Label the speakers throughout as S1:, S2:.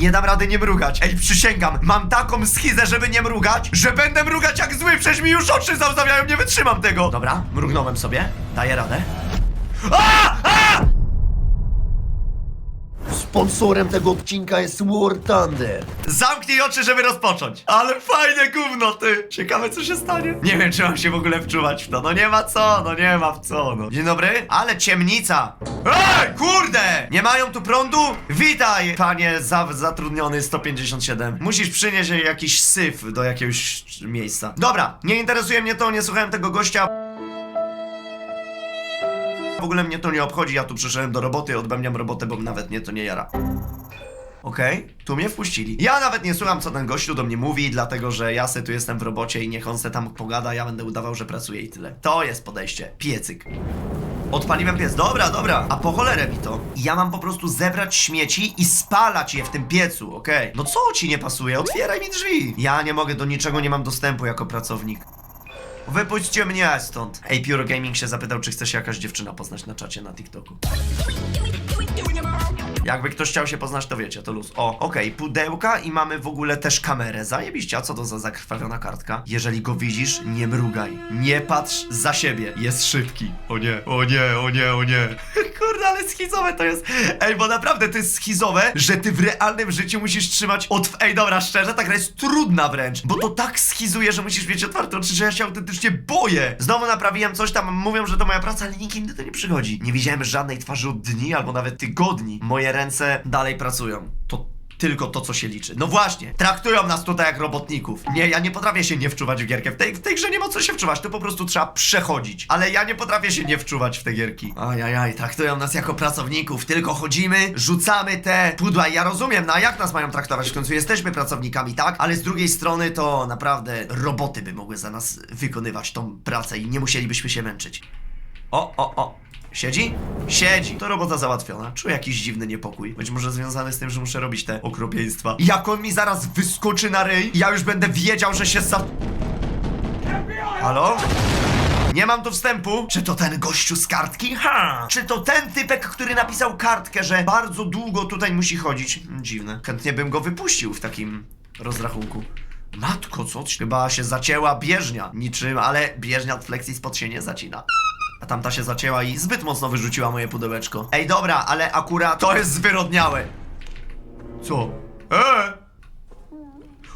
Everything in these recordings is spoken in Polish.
S1: Nie dam rady nie mrugać. Ej, przysięgam, mam taką schizę, żeby nie mrugać, że będę mrugać jak zły, przecież mi już oczy załzawiają, nie wytrzymam tego. Dobra, mrugnąłem sobie, daję radę. A! A!
S2: Sponsorem tego odcinka jest War Thunder.
S1: Zamknij oczy, żeby rozpocząć. Ale fajne gówno, ty. Ciekawe, co się stanie. Nie wiem, czy mam się w ogóle wczuwać w to. No nie ma co, no nie ma w co, no. Dzień dobry, ale ciemnica. Ej, kurde! Nie mają tu prądu? Witaj, panie za zatrudniony 157. Musisz przynieść jakiś syf do jakiegoś miejsca. Dobra, nie interesuje mnie to, nie słuchałem tego gościa. W ogóle mnie to nie obchodzi, ja tu przyszedłem do roboty, odbębniam robotę, bo nawet mnie to nie jara. Okej, tu mnie wpuścili. Ja nawet nie słucham, co ten gościu do mnie mówi, dlatego że ja se tu jestem w robocie i niech on se tam pogada, ja będę udawał, że pracuję i tyle. To jest podejście. Piecyk. Odpaliłem piec. Dobra, dobra. A po cholerę mi to. Ja mam po prostu zebrać śmieci i spalać je w tym piecu, okej? No co ci nie pasuje? Otwieraj mi drzwi. Ja nie mogę, do niczego nie mam dostępu jako pracownik. Wypuśćcie mnie stąd. Ej, Pure Gaming się zapytał, czy chce się jakaś dziewczyna poznać na czacie na TikToku. Jakby ktoś chciał się poznać, to wiecie, to luz. O, okej, pudełka i mamy w ogóle też kamerę. Zajebiście, a co to za zakrwawiona kartka? Jeżeli go widzisz, nie mrugaj. Nie patrz za siebie. Jest szybki. O nie, o nie, o nie, o nie. Kurde, ale schizowe to jest. Ej, bo naprawdę to jest schizowe, że ty w realnym życiu musisz trzymać od... Ej, dobra, szczerze, ta gra jest trudna wręcz, bo to tak schizuje, że musisz mieć otwarte oczy, że ja się autentycznie boję. Znowu naprawiłem coś tam, mówią, że to moja praca, ale nikt inny to nie przychodzi. Nie widziałem żadnej twarzy od dni albo nawet tygodni. Moje ręce dalej pracują. To tylko to, co się liczy. No właśnie, traktują nas tutaj jak robotników. Nie, ja nie potrafię się nie wczuwać w gierkę. W tej, w tej grze nie ma co się wczuwać, to po prostu trzeba przechodzić. Ale ja nie potrafię się nie wczuwać w te gierki. Ajajaj, traktują nas jako pracowników. Tylko chodzimy, rzucamy te pudła. I Ja rozumiem, no a jak nas mają traktować? W końcu jesteśmy pracownikami, tak? Ale z drugiej strony to naprawdę roboty by mogły za nas wykonywać tą pracę i nie musielibyśmy się męczyć. O, o, o. Siedzi? Siedzi. To robota załatwiona. Czuję jakiś dziwny niepokój. Być może związany z tym, że muszę robić te okropieństwa. Jak on mi zaraz wyskoczy na ryj, ja już będę wiedział, że się za... Halo? Nie mam tu wstępu. Czy to ten gościu z kartki? Ha! Czy to ten typek, który napisał kartkę, że bardzo długo tutaj musi chodzić? Hmm, Dziwne. Chętnie bym go wypuścił w takim rozrachunku. Matko, co? Chyba się zacięła bieżnia. Niczym, ale bieżnia od flexi spod się nie zacina. A tamta się zacięła i zbyt mocno wyrzuciła moje pudełeczko. Ej, dobra, ale akurat to jest zwyrodniałe. Co? Eee!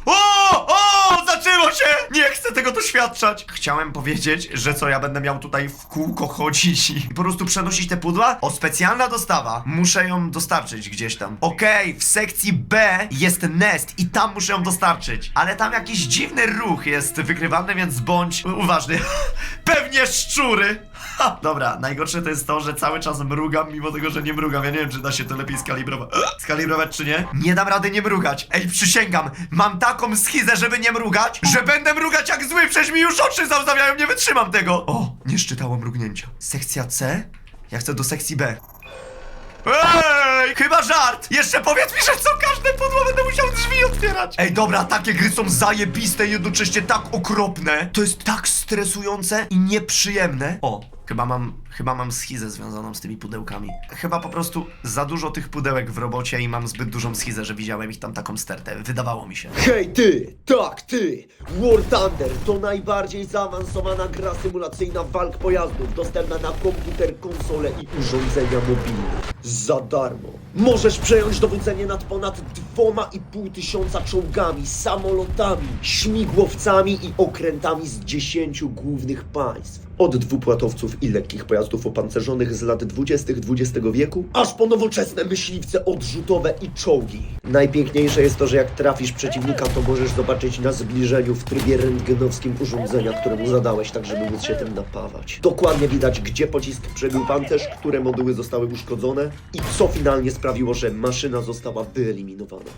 S1: O! O! Zaczęło się! Nie chcę tego doświadczać! Chciałem powiedzieć, że co, ja będę miał tutaj w kółko chodzić i po prostu przenosić te pudła? O, specjalna dostawa. Muszę ją dostarczyć gdzieś tam. Okej, w sekcji B jest nest i tam muszę ją dostarczyć. Ale tam jakiś dziwny ruch jest wykrywany, więc bądź uważny. Pewnie szczury! Dobra, najgorsze to jest to, że cały czas mrugam, mimo tego, że nie mrugam. Ja nie wiem, czy da się to lepiej skalibrować. Skalibrować czy nie? Nie dam rady nie mrugać. Ej, przysięgam, mam taką schizę, żeby nie mrugać, że będę mrugać jak zły, przecież mi już oczy załzawiają, nie wytrzymam tego. O, nie szczytało mrugnięcia. Sekcja C? Ja chcę do sekcji B. Ej, chyba żart! Jeszcze powiedz mi, że co każde pudło będę musiał drzwi otwierać! Ej, dobra, takie gry są zajebiste i jednocześnie tak okropne. To jest tak stresujące i nieprzyjemne. O, chyba mam, chyba mam schizę związaną z tymi pudełkami. Chyba po prostu za dużo tych pudełek w robocie i mam zbyt dużą schizę, że widziałem ich tam taką stertę. Wydawało mi się.
S2: Hej ty, tak ty! War Thunder to najbardziej zaawansowana gra symulacyjna walk pojazdów, dostępna na komputer, konsole i urządzenia mobilne. Za darmo. Możesz przejąć dowodzenie nad ponad dwoma i pół tysiąca czołgami, samolotami, śmigłowcami i okrętami z dziesięciu głównych państw. Od dwupłatowców i lekkich pojazdów opancerzonych z lat 20. XX wieku, aż po nowoczesne myśliwce odrzutowe i czołgi. Najpiękniejsze jest to, że jak trafisz przeciwnika, to możesz zobaczyć na zbliżeniu w trybie rentgenowskim urządzenia, któremu zadałeś, tak żeby móc się tym napawać. Dokładnie widać, gdzie pocisk przebił pancerz, które moduły zostały uszkodzone i co finalnie sprawiło, że maszyna została wyeliminowana.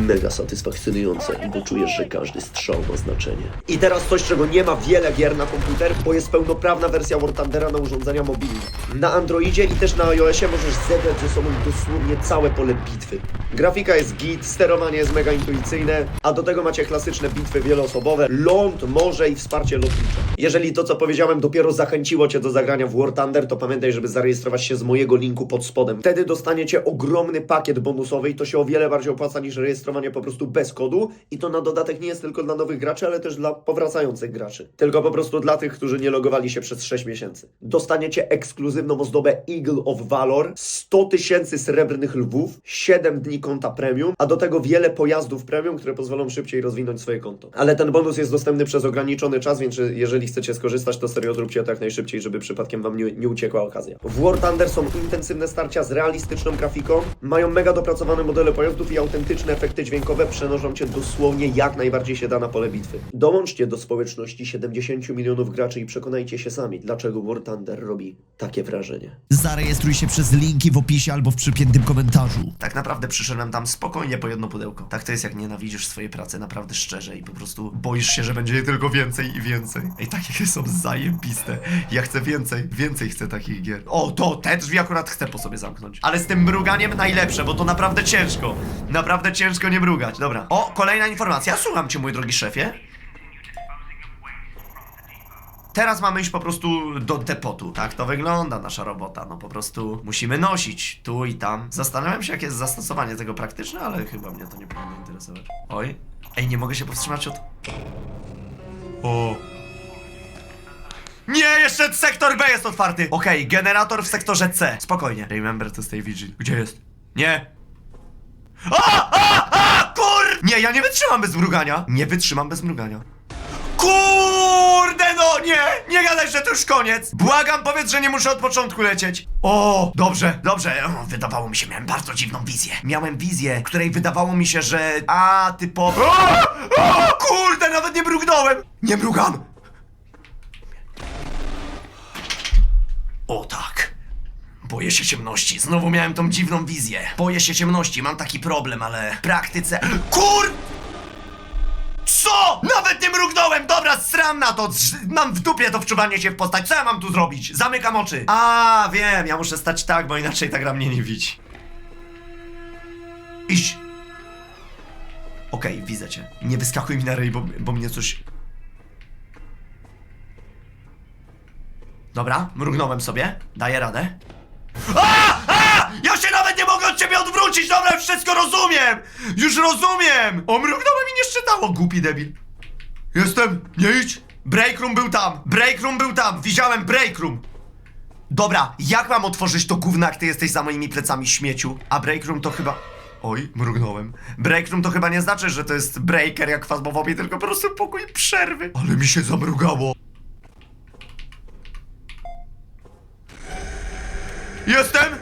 S2: Mega satysfakcjonujące, bo czujesz, że każdy strzał ma znaczenie. I teraz coś, czego nie ma wiele gier na komputer, bo jest pełnoprawna wersja War Thundera na urządzenia mobilne. Na Androidzie i też na iOSie możesz zebrać ze sobą dosłownie całe pole bitwy. Grafika jest git, sterowanie jest mega intuicyjne, a do tego macie klasyczne bitwy wieloosobowe, ląd, morze i wsparcie lotnicze. Jeżeli to, co powiedziałem, dopiero zachęciło Cię do zagrania w War Thunder, to pamiętaj, żeby zarejestrować się z mojego linku pod spodem. Wtedy dostaniecie ogromny pakiet bonusowy i to się o wiele bardziej opłaca niż rejestrowanie po prostu bez kodu. I to na dodatek nie jest tylko dla nowych graczy, ale też dla powracających graczy. Tylko po prostu dla tych, którzy nie logowali się przez 6 miesięcy. Dostaniecie ekskluzywną ozdobę Eagle of Valor, 100 tysięcy srebrnych lwów, 7 dni konta premium, a do tego wiele pojazdów premium, które pozwolą szybciej rozwinąć swoje konto. Ale ten bonus jest dostępny przez ograniczony czas, więc jeżeli chcecie skorzystać, to serio zróbcie to jak najszybciej, żeby przypadkiem wam nie, nie uciekła okazja. W War Thunder są intensywne starcia z realistyczną grafiką, mają mega dopracowane modele pojazdów i autentyczne efekty dźwiękowe przenoszą cię dosłownie jak najbardziej się da na pole bitwy. Dołączcie do społeczności 70 milionów graczy i przekonajcie się sami, dlaczego War Thunder robi takie wrażenie.
S3: Zarejestruj się przez linki w opisie albo w przypiętym komentarzu.
S1: Tak naprawdę przyszedłem tam spokojnie po jedno pudełko. Tak to jest, jak nienawidzisz swojej pracy naprawdę szczerze i po prostu boisz się, że będzie jej tylko więcej i więcej. Ej, takie są zajebiste. Ja chcę więcej, więcej chcę takich gier. O, to, te drzwi akurat chcę po sobie zamknąć. Ale z tym mruganiem najlepsze, bo to naprawdę ciężko. Naprawdę ciężko nie mrugać. Dobra. O, kolejna informacja. Słucham cię, mój drogi szefie. Teraz mamy iść po prostu do depotu. Tak to wygląda nasza robota. No po prostu musimy nosić tu i tam. Zastanawiam się, jakie jest zastosowanie tego praktyczne, ale chyba mnie to nie powinno interesować. Oj. Ej, nie mogę się powstrzymać od. O. Jeszcze sektor B jest otwarty! Okej, generator w sektorze C. Spokojnie. Remember to stay vigil. Gdzie jest? Nie. A! A! A! Kur! Nie, ja nie wytrzymam bez mrugania. Nie wytrzymam bez mrugania. Kurde no, nie! Nie gadaj, że to już koniec! Błagam, powiedz, że nie muszę od początku lecieć. O, dobrze, dobrze. O, wydawało mi się, miałem bardzo dziwną wizję. Miałem wizję, której wydawało mi się, że... A, typowo... O! O! Kurde, nawet nie mrugnąłem! Nie mrugam! O tak. Boję się ciemności. Znowu miałem tą dziwną wizję. Boję się ciemności, mam taki problem, ale w praktyce... Kur... Co? Nawet nie mrugnąłem! Dobra, sram na to! Mam w dupie to wczuwanie się w postać. Co ja mam tu zrobić? Zamykam oczy. A, wiem, ja muszę stać tak, bo inaczej ta gra mnie nie widzi. Iść. Okej, widzę cię. Nie wyskakuj mi na ryj, bo, bo mnie coś... Dobra, mrugnąłem sobie. Daję radę. A! A! Ja się nawet nie mogę od ciebie odwrócić! Dobra, wszystko rozumiem! Już rozumiem! O, mrugnąłem i nie szczytało, głupi debil. Jestem, nie idź! Break room był tam! Break room był tam! Widziałem break room! Dobra, jak mam otworzyć to gówno, jak ty jesteś za moimi plecami, śmieciu? A break room to chyba... Oj, mrugnąłem. Break room to chyba nie znaczy, że to jest breaker jak w fazmowobie, tylko po prostu pokój przerwy. Ale mi się zamrugało. Jestem!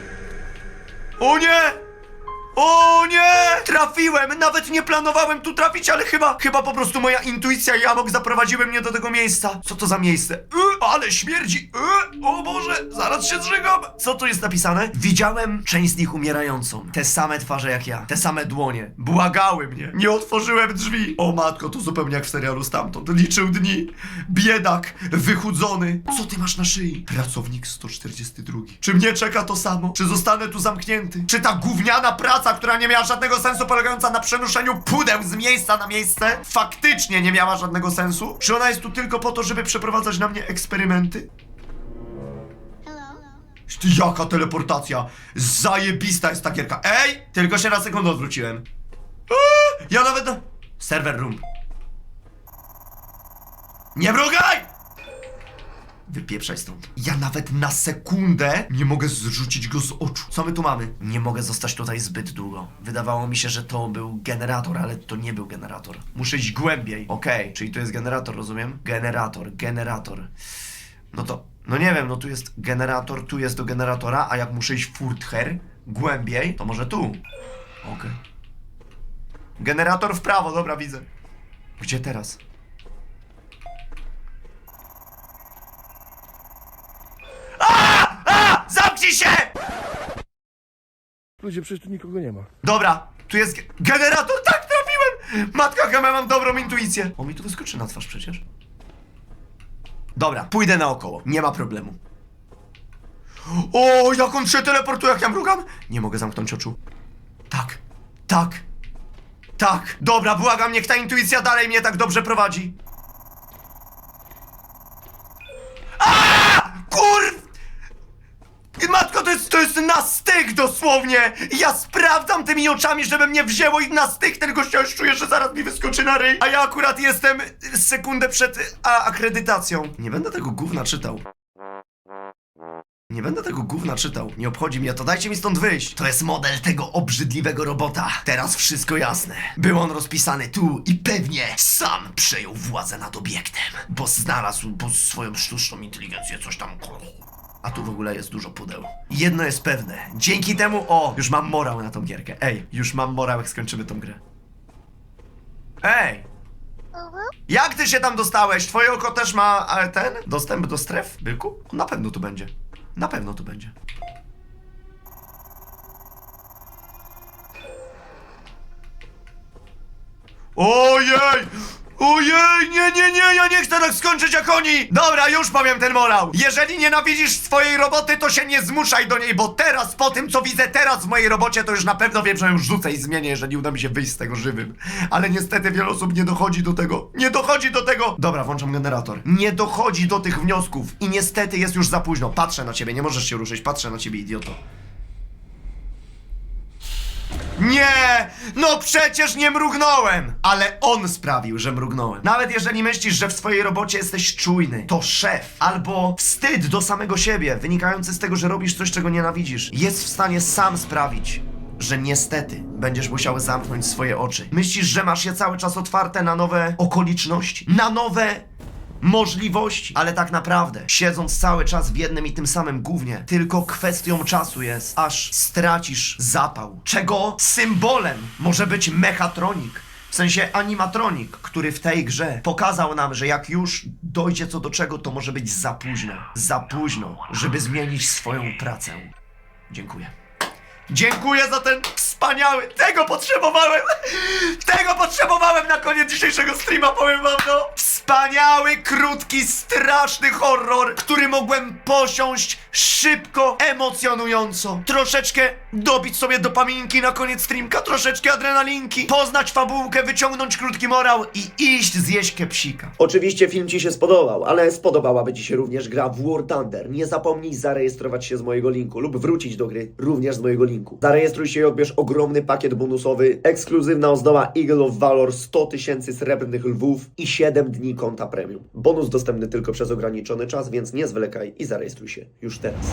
S1: O nie! O nie! Trafiłem! Nawet nie planowałem tu trafić, ale chyba, chyba po prostu moja intuicja i amok zaprowadziły mnie do tego miejsca. Co to za miejsce? Y, ale śmierdzi! Y, o Boże, zaraz się zżygam! Co tu jest napisane? Widziałem część z nich umierającą. Te same twarze jak ja. Te same dłonie. Błagały mnie. Nie otworzyłem drzwi. O matko, to zupełnie jak w serialu stamtąd. Liczył dni. Biedak, wychudzony. Co ty masz na szyi? Pracownik 142. Czy mnie czeka to samo? Czy zostanę tu zamknięty? Czy ta gówniana praca, która nie miała żadnego sensu, polegająca na przenoszeniu pudeł z miejsca na miejsce, faktycznie nie miała żadnego sensu? Czy ona jest tu tylko po to, żeby przeprowadzać na mnie eksperymenty? Ty, Jaka teleportacja! Zajebista jest ta gierka. Ej! Tylko się na sekundę odwróciłem. Eee, ja nawet... na- Server room. Nie mrugaj! Wypieprzaj stąd. Ja nawet na sekundę nie mogę zrzucić go z oczu. Co my tu mamy? Nie mogę zostać tutaj zbyt długo. Wydawało mi się, że to był generator, ale to nie był generator. Muszę iść głębiej. Okej, czyli to jest generator, rozumiem? Generator, generator. No to, no nie wiem, no tu jest generator, tu jest do generatora, a jak muszę iść further, głębiej, to może tu. Okej. Generator w prawo, dobra, widzę. Gdzie teraz?
S4: Ludzie, przecież tu nikogo nie ma.
S1: Dobra, tu jest ge- generator, tak trafiłem! Matka Gama, mam dobrą intuicję. On mi tu wyskoczy na twarz przecież. Dobra, pójdę naokoło, nie ma problemu. O, jak on się teleportuje, jak ja mrugam? Nie mogę zamknąć oczu. Tak, tak, tak. Dobra, błagam, niech ta intuicja dalej mnie tak dobrze prowadzi. Matko, to jest, na styk dosłownie! Ja sprawdzam tymi oczami, żeby mnie wzięło i na styk ten gościa już czuję, że zaraz mi wyskoczy na ryj, a ja akurat jestem sekundę przed a, akredytacją. Nie będę tego gówna czytał. Nie będę tego gówna czytał. Nie obchodzi mnie to, dajcie mi stąd wyjść. To jest model tego obrzydliwego robota. Teraz wszystko jasne. Był on rozpisany tu i pewnie sam przejął władzę nad obiektem. Bo znalazł po swoją sztuczną inteligencję coś tam. A tu w ogóle jest dużo pudeł. Jedno jest pewne. Dzięki temu, o, już mam morał na tą gierkę. Ej, już mam morał, jak skończymy tą grę. Ej! Jak ty się tam dostałeś? Twoje oko też ma ten dostęp do stref, byku? Na pewno tu będzie. Na pewno tu będzie. Ojej! Ojej! Nie, nie, nie! Ja nie chcę tak skończyć jak oni! Dobra, już powiem ten morał! Jeżeli nienawidzisz swojej roboty, to się nie zmuszaj do niej, bo teraz, po tym co widzę teraz w mojej robocie, to już na pewno wiem, że ją rzucę i zmienię, jeżeli uda mi się wyjść z tego żywym. Ale niestety wiele osób nie dochodzi do tego. Nie dochodzi do tego! Dobra, włączam generator. Nie dochodzi do tych wniosków i niestety jest już za późno. Patrzę na ciebie, nie możesz się ruszyć. Patrzę na ciebie, idioto. Nie! No przecież nie mrugnąłem! Ale on sprawił, że mrugnąłem. Nawet jeżeli myślisz, że w swojej robocie jesteś czujny, to szef albo wstyd do samego siebie, wynikający z tego, że robisz coś, czego nienawidzisz, jest w stanie sam sprawić, że niestety będziesz musiał zamknąć swoje oczy. Myślisz, że masz je cały czas otwarte na nowe okoliczności, na nowe możliwości, ale tak naprawdę, siedząc cały czas w jednym i tym samym głównie, tylko kwestią czasu jest, aż stracisz zapał. Czego symbolem może być mechatronik. W sensie animatronik, który w tej grze pokazał nam, że jak już dojdzie co do czego, to może być za późno. Za późno, żeby zmienić swoją pracę. Dziękuję. Dziękuję za ten wspaniały. Tego potrzebowałem! Tego potrzebowałem na koniec dzisiejszego streama, powiem wam no! Wspaniały, krótki, straszny horror, który mogłem posiąść szybko, emocjonująco. Troszeczkę dobić sobie dopaminki na koniec streamka, troszeczkę adrenalinki, poznać fabułkę, wyciągnąć krótki morał i iść zjeść kepsika.
S2: Oczywiście film Ci się spodobał, ale spodobałaby Ci się również gra w War Thunder. Nie zapomnij zarejestrować się z mojego linku lub wrócić do gry również z mojego linku. Zarejestruj się i odbierz ogromny pakiet bonusowy, ekskluzywna ozdoba Eagle of Valor 100 tysięcy srebrnych lwów i 7 dni konta premium. Bonus dostępny tylko przez ograniczony czas, więc nie zwlekaj i zarejestruj się już teraz.